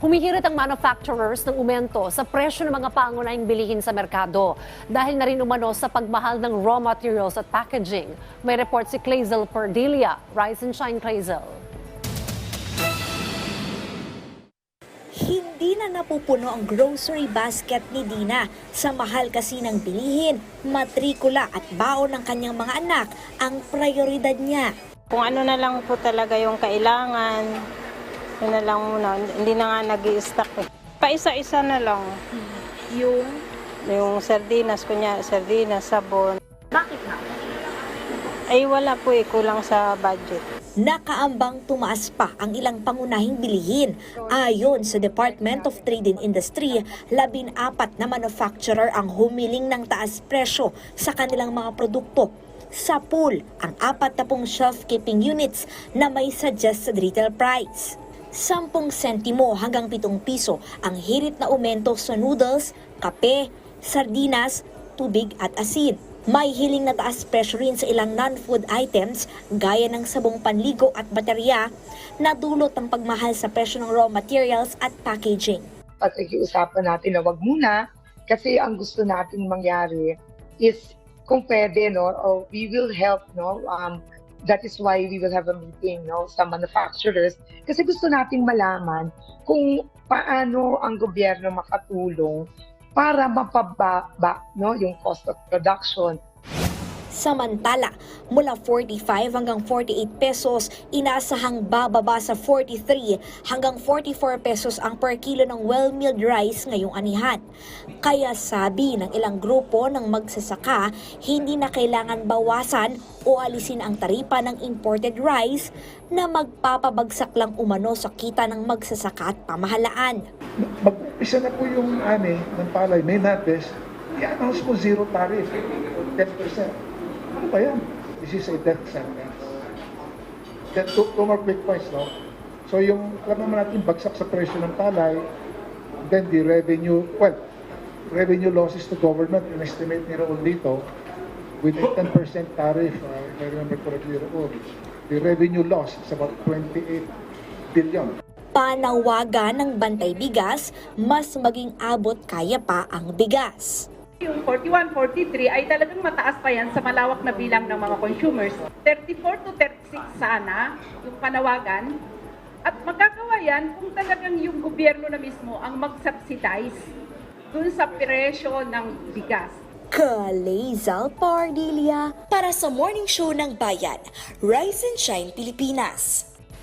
Humihirit ang manufacturers ng umento sa presyo ng mga pangunahing bilihin sa merkado dahil na rin umano sa pagmahal ng raw materials at packaging. May report si Clazel Perdilia. Rise and shine, Clazel. Hindi na napupuno ang grocery basket ni Dina sa mahal kasi ng bilihin, matrikula at baon ng kanyang mga anak ang prioridad niya. Kung ano na lang po talaga yung kailangan, yun na lang muna. Hindi na nga nag stock eh. Paisa-isa na lang. Yung Yung sardinas, kunya sardinas, sabon. bakit nga? Ay wala po eh, kulang sa budget. Nakaambang tumaas pa ang ilang pangunahing bilihin. Ayon sa Department of Trade and Industry, labin apat na manufacturer ang humiling ng taas presyo sa kanilang mga produkto. Sa pool, ang apat na pong shelf-keeping units na may suggested retail price. 10 sentimo hanggang 7 piso ang hirit na aumento sa noodles, kape, sardinas, tubig at asin. May hiling na taas presyo rin sa ilang non-food items gaya ng sabong panligo at baterya na dulot ng pagmahal sa presyo ng raw materials at packaging. pag-iusapan natin na wag muna kasi ang gusto nating mangyari is kung pwede no or we will help no um that is why we will have a meeting no sa manufacturers. Kasi gusto nating malaman kung paano ang gobyerno makatulong para mapababa no yung cost of production Samantala, mula 45 hanggang 48 pesos, inasahang bababa sa 43 hanggang 44 pesos ang per kilo ng well-milled rice ngayong anihan. Kaya sabi ng ilang grupo ng magsasaka, hindi na kailangan bawasan o alisin ang taripa ng imported rice na magpapabagsak lang umano sa kita ng magsasaka at pamahalaan. Mag-isa na po yung ani ng palay, main harvest, i-announce mo zero tariff, 10%. Ano ba yan? This is a death sentence. Then, two, two more quick points, no? So, yung, alam naman natin, bagsak sa presyo ng palay, then the revenue, well, revenue losses to government, in-estimate ni Raul dito, with a 10% tariff, uh, if I remember correctly, Raul, the revenue loss is about 28 billion. Panawagan ng Bantay Bigas, mas maging abot kaya pa ang bigas. Yung 41, 43 ay talagang mataas pa yan sa malawak na bilang ng mga consumers. 34 to 36 sana yung panawagan. At magkagawa yan kung talagang yung gobyerno na mismo ang mag-subsidize dun sa presyo ng bigas. Kalezal Pardilia para sa Morning Show ng Bayan, Rise and Shine Pilipinas.